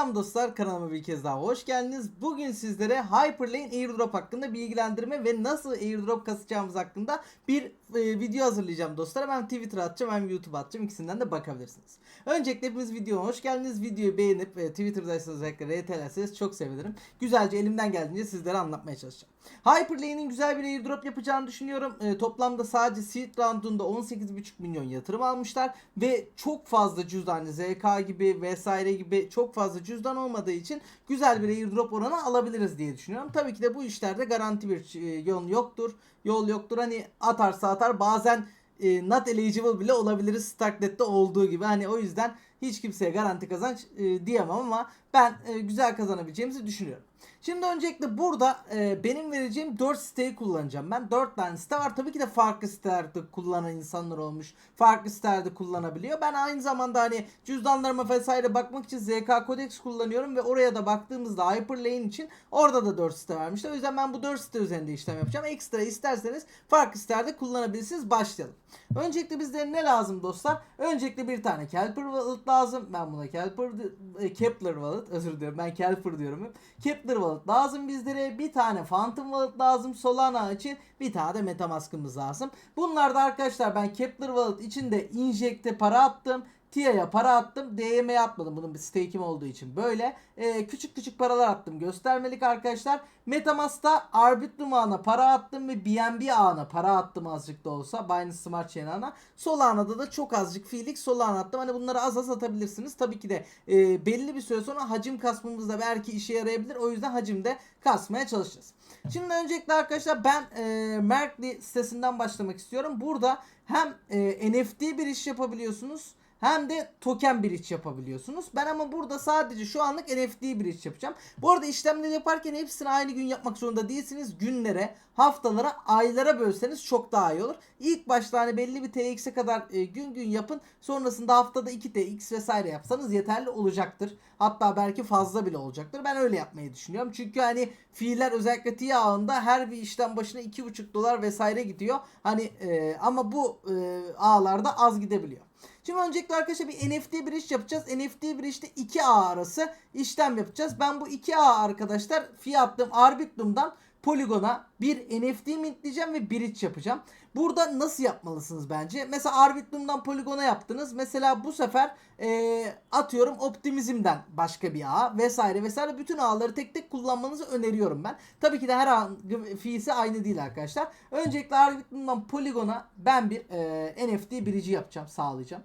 Selam dostlar kanalıma bir kez daha hoş geldiniz. Bugün sizlere Hyperlane Airdrop hakkında bilgilendirme ve nasıl airdrop kasacağımız hakkında bir e, video hazırlayacağım dostlar. Hem Twitter'a atacağım hem YouTube'a atacağım. İkisinden de bakabilirsiniz. Öncelikle hepiniz videoma hoş geldiniz. Videoyu beğenip e, Twitter'daysanız özellikle RT'lerseniz çok sevinirim. Güzelce elimden geldiğince sizlere anlatmaya çalışacağım. Hyperlane'in güzel bir airdrop yapacağını düşünüyorum. E, toplamda sadece seed roundunda 18,5 milyon yatırım almışlar ve çok fazla cüzdan ZK gibi vesaire gibi çok fazla cüzdan olmadığı için güzel bir airdrop oranı alabiliriz diye düşünüyorum. Tabii ki de bu işlerde garanti bir e, yol yoktur. Yol yoktur. Hani atarsa atar bazen e, not eligible bile olabiliriz Starklet'te olduğu gibi. Hani o yüzden hiç kimseye garanti kazanç e, diyemem ama ben e, güzel kazanabileceğimizi düşünüyorum. Şimdi öncelikle burada e, benim vereceğim 4 siteyi kullanacağım. Ben 4 tane site var. Tabii ki de farklı sitelerde kullanan insanlar olmuş. Farklı sitelerde kullanabiliyor. Ben aynı zamanda hani cüzdanlarıma vesaire bakmak için ZK Codex kullanıyorum ve oraya da baktığımızda Hyperlane için orada da 4 site vermişler. O yüzden ben bu 4 site üzerinde işlem yapacağım. Ekstra isterseniz farklı sitelerde kullanabilirsiniz. Başlayalım. Öncelikle bizlere ne lazım dostlar? Öncelikle bir tane Kelper Wallet lazım. Ben buna Kelper e, Kepler Wallet özür dilerim. Ben Kelper diyorum. Kepler Wallet lazım bizlere. Bir tane Phantom Wallet lazım. Solana için bir tane de Metamask'ımız lazım. Bunlar da arkadaşlar ben Kepler Wallet için de injekte para attım. TIA'ya para attım. DM'ye atmadım. Bunun bir stake'im olduğu için böyle. Ee, küçük küçük paralar attım. Göstermelik arkadaşlar. Metamask'ta Arbitrum ağına para attım ve BNB ağına para attım azıcık da olsa. Binance Smart Chain ağına. Solana'da da çok azıcık fiilik Solana attım. Hani bunları az az atabilirsiniz. Tabii ki de e, belli bir süre sonra hacim kasmamızda belki işe yarayabilir. O yüzden hacimde kasmaya çalışacağız. Şimdi öncelikle arkadaşlar ben e, Merkli sitesinden başlamak istiyorum. Burada hem e, NFT bir iş yapabiliyorsunuz hem de token bridge yapabiliyorsunuz. Ben ama burada sadece şu anlık NFT bridge yapacağım. Bu arada işlemleri yaparken hepsini aynı gün yapmak zorunda değilsiniz. Günlere, haftalara, aylara bölseniz çok daha iyi olur. İlk başta hani belli bir TX'e kadar e, gün gün yapın. Sonrasında haftada 2 TX vesaire yapsanız yeterli olacaktır. Hatta belki fazla bile olacaktır. Ben öyle yapmayı düşünüyorum. Çünkü hani fiiller özellikle TIA ağında her bir işlem başına 2,5 dolar vesaire gidiyor. Hani e, ama bu e, ağlarda az gidebiliyor. Şimdi öncelikle arkadaşlar bir NFT bridge yapacağız. NFT bridge'de 2 ağ arası işlem yapacağız. Ben bu 2 ağ arkadaşlar fiyatlım Arbitrum'dan Polygon'a bir NFT mintleyeceğim ve bridge yapacağım. Burada nasıl yapmalısınız bence? Mesela Arbitrum'dan Polygon'a yaptınız. Mesela bu sefer e, atıyorum Optimizm'den başka bir ağ vesaire vesaire. Bütün ağları tek tek kullanmanızı öneriyorum ben. Tabii ki de her ağın fiisi aynı değil arkadaşlar. Öncelikle Arbitrum'dan Polygon'a ben bir e, NFT bridge yapacağım, sağlayacağım.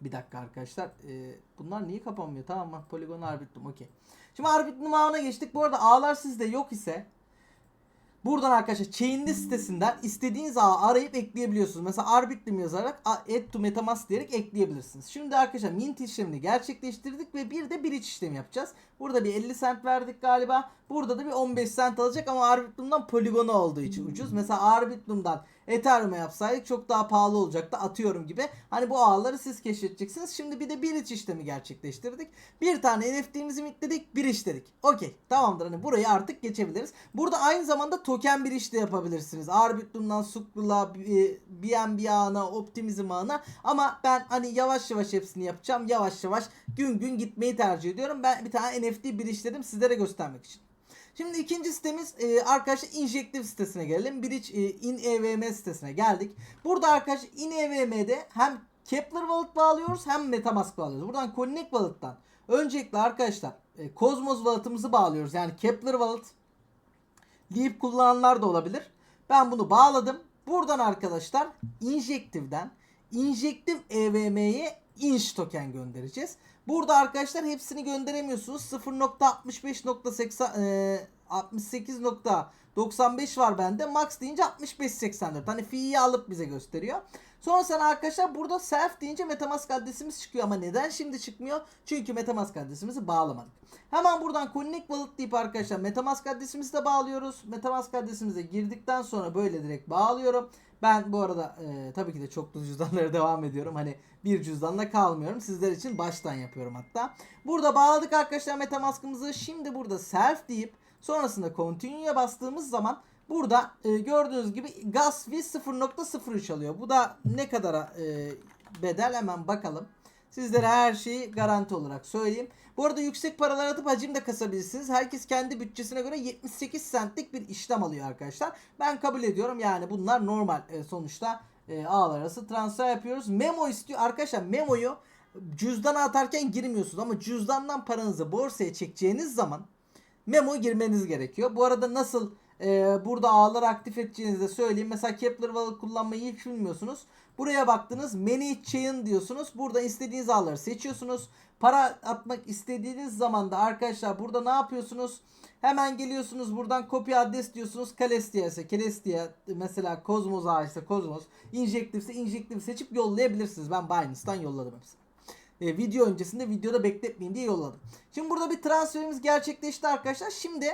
Bir dakika arkadaşlar. Ee, bunlar niye kapanmıyor? Tamam mı? Polygon Arbitrum. Okey. Şimdi Arbitrum ağına geçtik. Bu arada ağlar sizde yok ise Buradan arkadaşlar Chain'li sitesinden istediğiniz ağı arayıp ekleyebiliyorsunuz. Mesela Arbitrum yazarak add to metamask diyerek ekleyebilirsiniz. Şimdi arkadaşlar mint işlemini gerçekleştirdik ve bir de bridge işlemi yapacağız. Burada bir 50 cent verdik galiba. Burada da bir 15 cent alacak ama Arbitrum'dan poligonu olduğu için ucuz. Mesela Arbitrum'dan Ethereum'a yapsaydık çok daha pahalı olacaktı atıyorum gibi. Hani bu ağları siz keşfedeceksiniz. Şimdi bir de bridge işlemi gerçekleştirdik. Bir tane NFT'mizi mitledik, bir işledik. Okey tamamdır hani burayı artık geçebiliriz. Burada aynı zamanda token bir iş de yapabilirsiniz. Arbitrum'dan Sukrula, BNB ağına, Optimizm ağına. Ama ben hani yavaş yavaş hepsini yapacağım. Yavaş yavaş gün gün gitmeyi tercih ediyorum. Ben bir tane NFT bir işledim sizlere göstermek için. Şimdi ikinci sitemiz e, arkadaşlar Injective sitesine gelelim. Bridge e, InEVM sitesine geldik. Burada arkadaşlar InEVM'de hem Kepler Wallet bağlıyoruz hem Metamask bağlıyoruz. Buradan Connect Wallet'tan öncelikle arkadaşlar e, Cosmos Wallet'ımızı bağlıyoruz. Yani Kepler Wallet Leap kullananlar da olabilir. Ben bunu bağladım. Buradan arkadaşlar Injective'den Injective EVM'ye Inch token göndereceğiz. Burada arkadaşlar hepsini gönderemiyorsunuz. 0.65.80 e, 68.95 var bende. Max deyince 65.84. Hani fi'yi alıp bize gösteriyor. Sonra sen arkadaşlar burada self deyince Metamask adresimiz çıkıyor ama neden şimdi çıkmıyor? Çünkü Metamask adresimizi bağlamadık. Hemen buradan Connect Wallet deyip arkadaşlar Metamask adresimizi de bağlıyoruz. Metamask adresimize girdikten sonra böyle direkt bağlıyorum. Ben bu arada e, tabii ki de çoklu cüzdanlara devam ediyorum. Hani bir cüzdanla kalmıyorum. Sizler için baştan yapıyorum hatta. Burada bağladık arkadaşlar Metamask'ımızı. Şimdi burada self deyip sonrasında continue'ya bastığımız zaman burada e, gördüğünüz gibi gas fee 0.03 alıyor. Bu da ne kadara e, bedel hemen bakalım. Sizlere her şeyi garanti olarak söyleyeyim. Bu arada yüksek paralar atıp hacim de kasabilirsiniz. Herkes kendi bütçesine göre 78 centlik bir işlem alıyor arkadaşlar. Ben kabul ediyorum. Yani bunlar normal e, sonuçta e, ağlar arası transfer yapıyoruz. Memo istiyor. Arkadaşlar memoyu cüzdana atarken girmiyorsunuz ama cüzdandan paranızı borsaya çekeceğiniz zaman memo girmeniz gerekiyor. Bu arada nasıl e, burada ağları aktif edeceğinizi de söyleyeyim. Mesela Kepler Wallet kullanmayı hiç bilmiyorsunuz. Buraya baktınız Many Chain diyorsunuz. Burada istediğiniz ağları seçiyorsunuz. Para atmak istediğiniz zaman da arkadaşlar burada ne yapıyorsunuz? Hemen geliyorsunuz buradan kopya adres diyorsunuz. Kalestia ise Kalestia mesela Cosmos ağı ise Cosmos. Injective ise Injective seçip yollayabilirsiniz. Ben Binance'dan yolladım hepsini e, video öncesinde videoda bekletmeyin diye yolladım. Şimdi burada bir transferimiz gerçekleşti arkadaşlar. Şimdi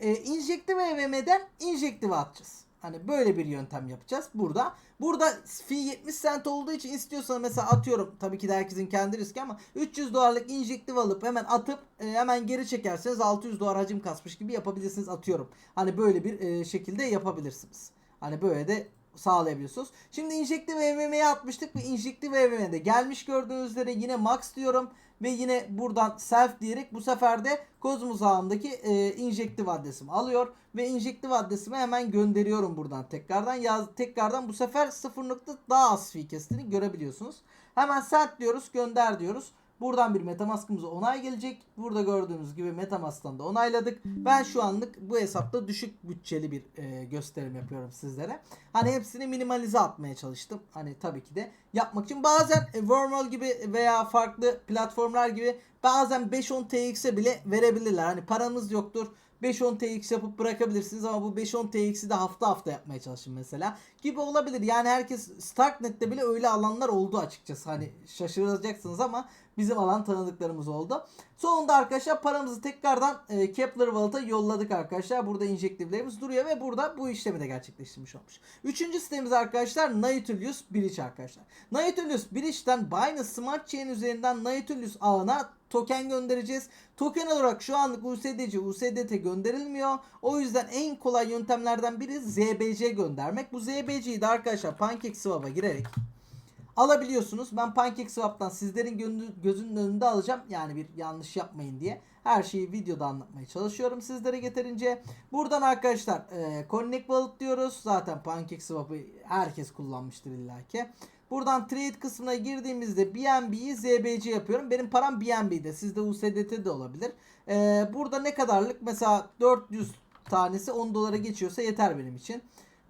e, Injective EVM'den Injective atacağız. Hani böyle bir yöntem yapacağız burada. Burada fee 70 cent olduğu için istiyorsanız mesela atıyorum tabii ki de herkesin kendi riski ama 300 dolarlık injektif alıp hemen atıp e, hemen geri çekerseniz 600 dolar hacim kasmış gibi yapabilirsiniz atıyorum. Hani böyle bir e, şekilde yapabilirsiniz. Hani böyle de sağlayabiliyorsunuz. Şimdi injektif EVM'ye atmıştık ve injektif EVM'de gelmiş gördüğünüz üzere yine max diyorum ve yine buradan self diyerek bu sefer de Cosmos ağındaki e, injektif adresimi alıyor ve injektif adresimi hemen gönderiyorum buradan tekrardan yaz tekrardan bu sefer 0 nokta daha az fee kestiğini görebiliyorsunuz. Hemen send diyoruz gönder diyoruz. Buradan bir Metamask'ımıza onay gelecek. Burada gördüğünüz gibi Metamask'tan da onayladık. Ben şu anlık bu hesapta düşük bütçeli bir e, gösterim yapıyorum sizlere. Hani hepsini minimalize atmaya çalıştım. Hani tabii ki de yapmak için. Bazen e, Wormhole gibi veya farklı platformlar gibi bazen 5-10 TX'e bile verebilirler. Hani paranız yoktur. 5-10 TX yapıp bırakabilirsiniz ama bu 5-10 TX'i de hafta hafta yapmaya çalışın mesela. Gibi olabilir. Yani herkes Starknet'te bile öyle alanlar oldu açıkçası. Hani şaşıracaksınız ama bizim alan tanıdıklarımız oldu. Sonunda arkadaşlar paramızı tekrardan e, Kepler Wallet'a yolladık arkadaşlar. Burada injektiflerimiz duruyor ve burada bu işlemi de gerçekleştirmiş olmuş. Üçüncü sitemiz arkadaşlar Nautilus Bridge arkadaşlar. Nautilus Bridge'den Binance Smart Chain üzerinden Nautilus ağına token göndereceğiz. Token olarak şu anlık USDC, USDT gönderilmiyor. O yüzden en kolay yöntemlerden biri ZBC göndermek. Bu ZBC'yi de arkadaşlar PancakeSwap'a girerek alabiliyorsunuz. Ben PancakeSwap'tan sizlerin gözünün önünde alacağım. Yani bir yanlış yapmayın diye. Her şeyi videoda anlatmaya çalışıyorum sizlere getirince. Buradan arkadaşlar e, Connect Wallet diyoruz. Zaten PancakeSwap'ı herkes kullanmıştır illaki. Buradan trade kısmına girdiğimizde BNB'yi ZBC yapıyorum. Benim param BNB'de. Sizde USDT de olabilir. E, burada ne kadarlık? Mesela 400 tanesi 10 dolara geçiyorsa yeter benim için.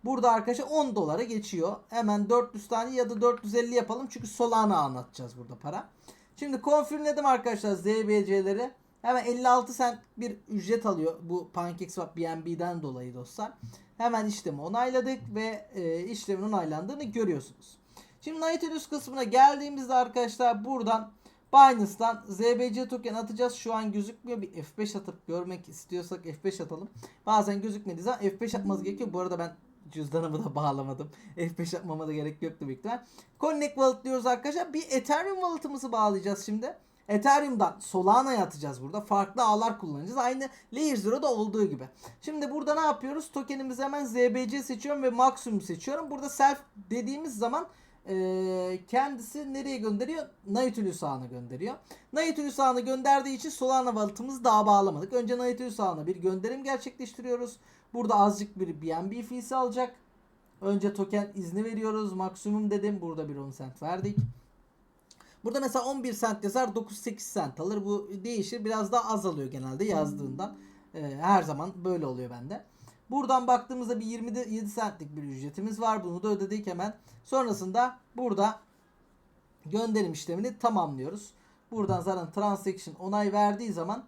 Burada arkadaşlar 10 dolara geçiyor. Hemen 400 tane ya da 450 yapalım. Çünkü Solana anlatacağız burada para. Şimdi confirmledim arkadaşlar ZBC'leri. Hemen 56 cent bir ücret alıyor bu PancakeSwap BNB'den dolayı dostlar. Hemen işlemi onayladık ve e, işlemin onaylandığını görüyorsunuz. Şimdi Nautilus kısmına geldiğimizde arkadaşlar buradan Binance'dan ZBC token atacağız. Şu an gözükmüyor. Bir F5 atıp görmek istiyorsak F5 atalım. Bazen gözükmediği zaman F5 atmanız gerekiyor. Bu arada ben cüzdanımı da bağlamadım. F5 yapmama da gerek yoktu büyük ihtimal. Connect Wallet diyoruz arkadaşlar. Bir Ethereum Wallet'ımızı bağlayacağız şimdi. Ethereum'dan Solana'ya atacağız burada. Farklı ağlar kullanacağız. Aynı Layer Zero'da olduğu gibi. Şimdi burada ne yapıyoruz? Tokenimizi hemen ZBC seçiyorum ve maksimum seçiyorum. Burada self dediğimiz zaman e, kendisi nereye gönderiyor? Nautilus ağına gönderiyor. Nautilus ağına gönderdiği için Solana Wallet'ımızı daha bağlamadık. Önce Nautilus ağına bir gönderim gerçekleştiriyoruz. Burada azıcık bir BNB fee'si alacak. Önce token izni veriyoruz. Maksimum dedim. Burada bir 10 cent verdik. Burada mesela 11 cent yazar 9-8 cent alır. Bu değişir. Biraz daha az alıyor genelde yazdığından. Ee, her zaman böyle oluyor bende. Buradan baktığımızda bir 27 centlik bir ücretimiz var. Bunu da ödedik hemen. Sonrasında burada gönderim işlemini tamamlıyoruz. Buradan zaten transaction onay verdiği zaman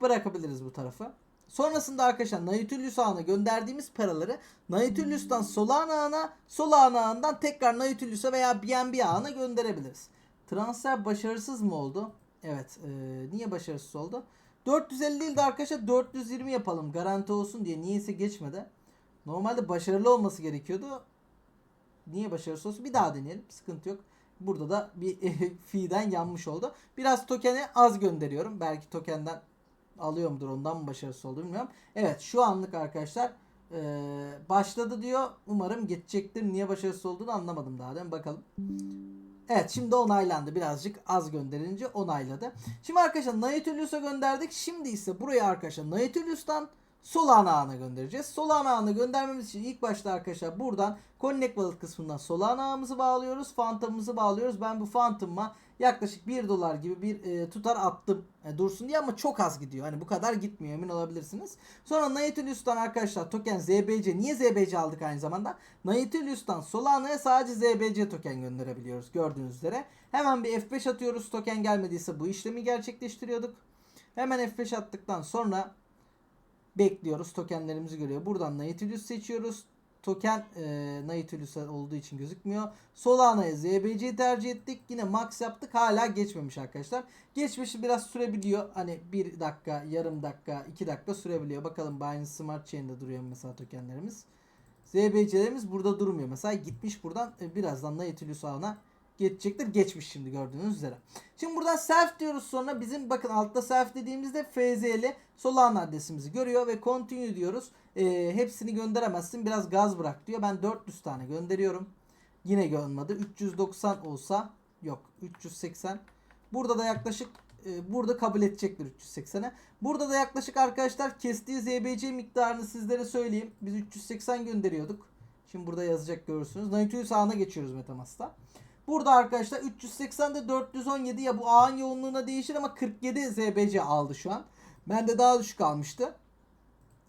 bırakabiliriz bu tarafı. Sonrasında arkadaşlar Nautilus ağına gönderdiğimiz paraları Nautilus'tan Solana ağına, Solana ağından tekrar Nautilus'a veya BNB ağına gönderebiliriz. Transfer başarısız mı oldu? Evet. E, niye başarısız oldu? 450 değil de arkadaşlar 420 yapalım garanti olsun diye. Niyeyse geçmedi. Normalde başarılı olması gerekiyordu. Niye başarısız olsun? Bir daha deneyelim. Sıkıntı yok. Burada da bir fee'den yanmış oldu. Biraz tokeni az gönderiyorum. Belki tokenden alıyor mudur ondan mı başarısız oldu bilmiyorum. Evet şu anlık arkadaşlar eee, başladı diyor. Umarım geçecektir. Niye başarısız olduğunu anlamadım daha değil mi? Bakalım. Evet şimdi onaylandı. Birazcık az gönderince onayladı. Şimdi arkadaşlar Nautilus'a gönderdik. Şimdi ise buraya arkadaşlar Nautilus'tan Solana ağına göndereceğiz. Solana ağına göndermemiz için ilk başta arkadaşlar buradan Connect Wallet kısmından Solana ağımızı bağlıyoruz. Phantom'ımızı bağlıyoruz. Ben bu Phantom'a yaklaşık 1 dolar gibi bir e, tutar attım e, dursun diye ama çok az gidiyor. Hani bu kadar gitmiyor emin olabilirsiniz. Sonra Nautilus'tan arkadaşlar token ZBC. Niye ZBC aldık aynı zamanda? Nautilus'tan Solana'ya sadece ZBC token gönderebiliyoruz gördüğünüz üzere. Hemen bir F5 atıyoruz. Token gelmediyse bu işlemi gerçekleştiriyorduk. Hemen F5 attıktan sonra bekliyoruz. Tokenlerimizi görüyor. Buradan Nautilus seçiyoruz. Token e, Nautilus olduğu için gözükmüyor. Solana'ya ZBC tercih ettik. Yine max yaptık. Hala geçmemiş arkadaşlar. Geçmişi biraz sürebiliyor. Hani 1 dakika, yarım dakika, 2 dakika sürebiliyor. Bakalım Binance Smart Chain'de duruyor mesela tokenlerimiz. ZBC'lerimiz burada durmuyor. Mesela gitmiş buradan e, birazdan Nautilus ağına geçecektir. Geçmiş şimdi gördüğünüz üzere. Şimdi buradan self diyoruz sonra bizim bakın altta self dediğimizde FZ'li Solana adresimizi görüyor ve continue diyoruz. E, hepsini gönderemezsin biraz gaz bırak diyor. Ben 400 tane gönderiyorum. Yine göndermedi. 390 olsa yok 380. Burada da yaklaşık e, burada kabul edecektir 380'e. Burada da yaklaşık arkadaşlar kestiği ZBC miktarını sizlere söyleyeyim. Biz 380 gönderiyorduk. Şimdi burada yazacak görürsünüz. Nautilus ağına geçiyoruz Metamask'ta. Burada arkadaşlar 380'de 417 ya bu ağın yoğunluğuna değişir ama 47 ZBC aldı şu an. Bende daha düşük almıştı.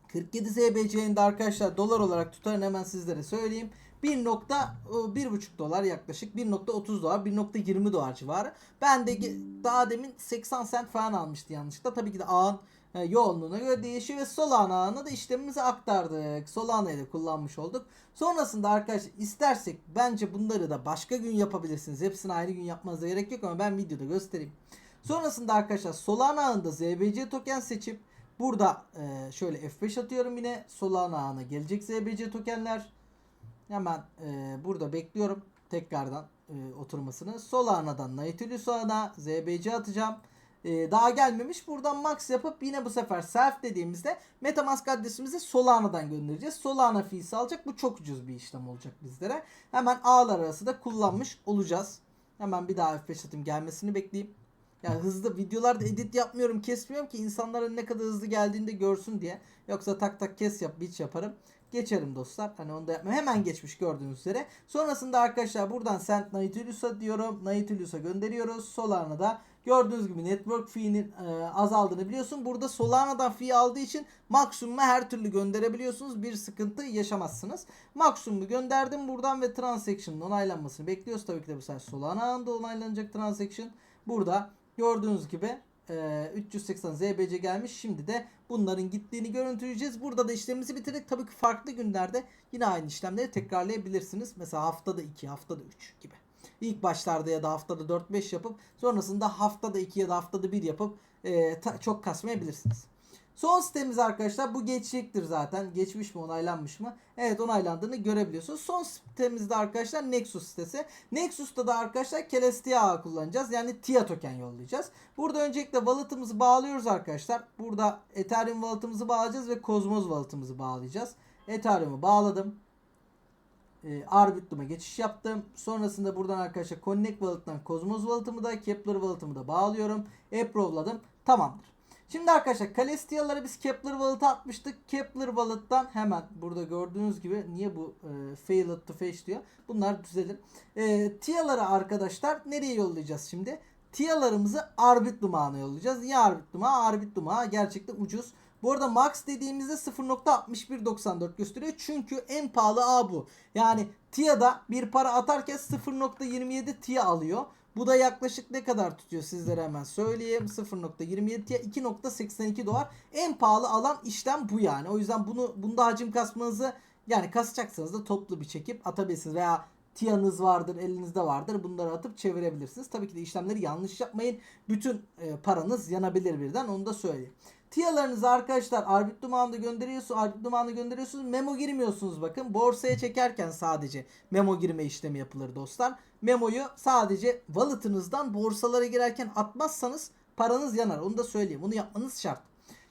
47 ZBC'nin de arkadaşlar dolar olarak tutarını hemen sizlere söyleyeyim. 1.1.5 dolar yaklaşık 1.30 dolar 1.20 dolar civarı. Ben de daha demin 80 cent falan almıştı yanlışlıkla. Tabii ki de ağın e, yoğunluğuna göre değişiyor ve Solana ağına da işlemimizi aktardık. Solana'yı da kullanmış olduk. Sonrasında arkadaşlar istersek bence bunları da başka gün yapabilirsiniz. Hepsini aynı gün yapmanıza gerek yok ama ben videoda göstereyim. Sonrasında arkadaşlar Solana ağında ZBC token seçip burada e, şöyle F5 atıyorum yine Solana ağına gelecek ZBC tokenler. Hemen e, burada bekliyorum tekrardan e, oturmasını. Solana'dan Nautilus ağına ZBC atacağım. E, daha gelmemiş. Buradan max yapıp yine bu sefer self dediğimizde Metamask adresimizi Solana'dan göndereceğiz. Solana fees alacak. Bu çok ucuz bir işlem olacak bizlere. Hemen ağlar arası da kullanmış olacağız. Hemen bir daha F5 atayım gelmesini bekleyeyim. Yani hızlı videolarda edit yapmıyorum kesmiyorum ki insanların ne kadar hızlı geldiğini de görsün diye. Yoksa tak tak kes yap bitch yaparım. Geçerim dostlar. Hani onu da yapmam. Hemen geçmiş gördüğünüz üzere. Sonrasında arkadaşlar buradan send Nautilus'a diyorum. Nautilus'a gönderiyoruz. Solana'da gördüğünüz gibi network fee'nin e, azaldığını biliyorsun. Burada Solana'dan fee aldığı için maksimuma her türlü gönderebiliyorsunuz. Bir sıkıntı yaşamazsınız. Maksimumu gönderdim buradan ve transaction'ın onaylanmasını bekliyoruz. Tabii ki de bu sefer Solana ağında onaylanacak transaction. Burada gördüğünüz gibi e, 380 ZBC gelmiş. Şimdi de bunların gittiğini görüntüleyeceğiz. Burada da işlemimizi bitirdik. Tabii ki farklı günlerde yine aynı işlemleri tekrarlayabilirsiniz. Mesela haftada 2, haftada 3 gibi. İlk başlarda ya da haftada 4-5 yapıp sonrasında haftada 2 ya da haftada 1 yapıp e, çok kasmayabilirsiniz. Son sitemiz arkadaşlar bu geçecektir zaten. Geçmiş mi onaylanmış mı? Evet onaylandığını görebiliyorsunuz. Son sitemizde arkadaşlar Nexus sitesi. Nexus'ta da arkadaşlar Celestia ağı kullanacağız. Yani TIA token yollayacağız. Burada öncelikle wallet'ımızı bağlıyoruz arkadaşlar. Burada Ethereum wallet'ımızı bağlayacağız ve Cosmos wallet'ımızı bağlayacağız. Ethereum'u bağladım. E, Arbitrum'a geçiş yaptım. Sonrasında buradan arkadaşlar Connect Wallet'tan Cosmos Wallet'ımı da Kepler Wallet'ımı da bağlıyorum. Approve'ladım. Tamamdır. Şimdi arkadaşlar Calestia'ları biz Kepler Wallet'a atmıştık. Kepler Wallet'tan hemen burada gördüğünüz gibi niye bu e, failed to fetch diyor. Bunlar düzelir. E, TIA'ları arkadaşlar nereye yollayacağız şimdi? TIA'larımızı Arbitrum ağına yollayacağız. Niye Arbitrum ağı? Arbitrum ağı gerçekten ucuz. Bu arada max dediğimizde 0.6194 gösteriyor. Çünkü en pahalı ağ bu. Yani TIA'da bir para atarken 0.27 TIA alıyor. Bu da yaklaşık ne kadar tutuyor sizlere hemen söyleyeyim. 0.27 TIA 2.82 dolar. En pahalı alan işlem bu yani. O yüzden bunu bunda hacim kasmanızı yani kasacaksanız da toplu bir çekip atabilirsiniz veya TIA'nız vardır, elinizde vardır. Bunları atıp çevirebilirsiniz. Tabii ki de işlemleri yanlış yapmayın. Bütün e, paranız yanabilir birden. Onu da söyleyeyim. TIA'larınızı arkadaşlar Arbitrum ağında gönderiyorsunuz. Arbitrum ağına gönderiyorsunuz. Memo girmiyorsunuz bakın. Borsaya çekerken sadece memo girme işlemi yapılır dostlar. Memoyu sadece wallet'ınızdan borsalara girerken atmazsanız paranız yanar. Onu da söyleyeyim. Bunu yapmanız şart.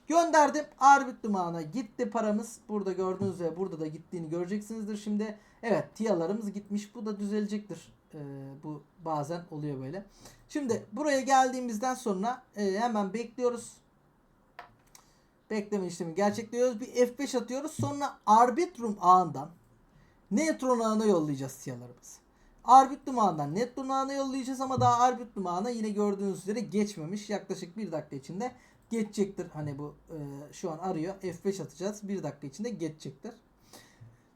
Gönderdim. Arbitrum ağına gitti paramız. Burada gördüğünüz üzere burada da gittiğini göreceksinizdir şimdi. Evet TIA'larımız gitmiş. Bu da düzelecektir. Ee, bu bazen oluyor böyle. Şimdi buraya geldiğimizden sonra e, hemen bekliyoruz. Bekleme işlemi gerçekliyoruz. Bir F5 atıyoruz. Sonra Arbitrum ağından Neutron ağına yollayacağız tiyalarımızı. Arbitrum ağından Neutron ağına yollayacağız ama daha Arbitrum ağına yine gördüğünüz üzere geçmemiş. Yaklaşık bir dakika içinde geçecektir. Hani bu e, şu an arıyor. F5 atacağız. Bir dakika içinde geçecektir.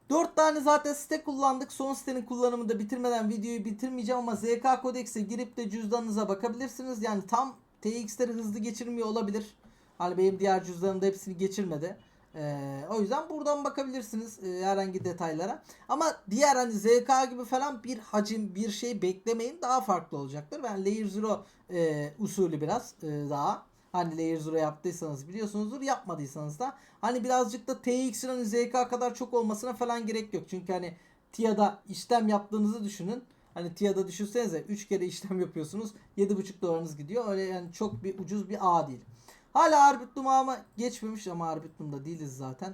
4 tane zaten site kullandık. Son sitenin kullanımını da bitirmeden videoyu bitirmeyeceğim ama ZK Codex'e girip de cüzdanınıza bakabilirsiniz. Yani tam TX'leri hızlı geçirmiyor olabilir. Hani benim diğer cüzdanımda hepsini geçirmedi. Ee, o yüzden buradan bakabilirsiniz e, herhangi detaylara. Ama diğer hani ZK gibi falan bir hacim bir şey beklemeyin. Daha farklı olacaktır. Ben Layer Zero e, usulü biraz e, daha. Hani Layer Zero yaptıysanız biliyorsunuzdur. Yapmadıysanız da hani birazcık da TX'in hani ZK kadar çok olmasına falan gerek yok. Çünkü hani TIA'da işlem yaptığınızı düşünün. Hani TIA'da düşünsenize 3 kere işlem yapıyorsunuz. 7.5 dolarınız gidiyor. Öyle yani çok bir ucuz bir ağ değil. Hala Arbitrum'a ama geçmemiş ama Arbitrum'da değiliz zaten.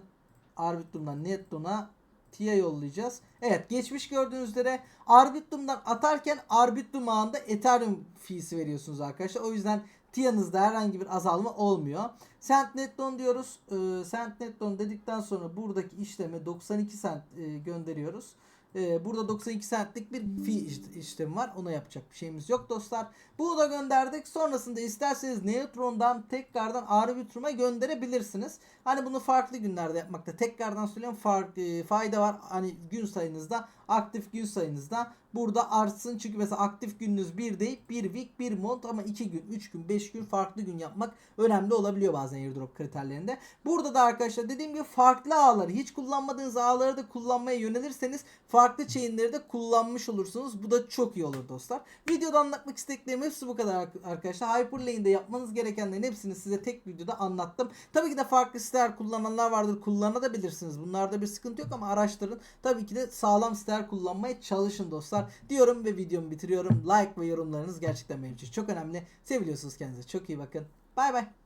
Arbitrum'dan Neton'a TIA yollayacağız. Evet geçmiş gördüğünüz üzere Arbitrum'dan atarken Arbitrum ağında Ethereum fee'si veriyorsunuz arkadaşlar. O yüzden TIA'nızda herhangi bir azalma olmuyor. Sent Neton diyoruz. Ee, Sent Neton dedikten sonra buradaki işleme 92 sent e, gönderiyoruz. Ee, burada 92 centlik bir iş- işlemi var. Ona yapacak bir şeyimiz yok dostlar. Bunu da gönderdik. Sonrasında isterseniz Neutron'dan tekrardan Arbitrum'a gönderebilirsiniz. Hani bunu farklı günlerde yapmakta tekrardan söylüyorum farklı e, fayda var. Hani gün sayınızda aktif gün sayınızda burada artsın. Çünkü mesela aktif gününüz 1 değil 1 week 1 month ama 2 gün 3 gün 5 gün farklı gün yapmak önemli olabiliyor bazen airdrop kriterlerinde. Burada da arkadaşlar dediğim gibi farklı ağları hiç kullanmadığınız ağları da kullanmaya yönelirseniz farklı chainleri de kullanmış olursunuz. Bu da çok iyi olur dostlar. Videoda anlatmak istediklerim hepsi bu kadar arkadaşlar. Hyperlane'de yapmanız gerekenlerin hepsini size tek videoda anlattım. Tabii ki de farklı siteler kullananlar vardır. Kullanabilirsiniz. Bunlarda bir sıkıntı yok ama araştırın. Tabii ki de sağlam siteler kullanmaya çalışın dostlar. Diyorum ve videomu bitiriyorum. Like ve yorumlarınız gerçekten benim için çok önemli. Seviyorsunuz kendinize. Çok iyi bakın. Bay bay.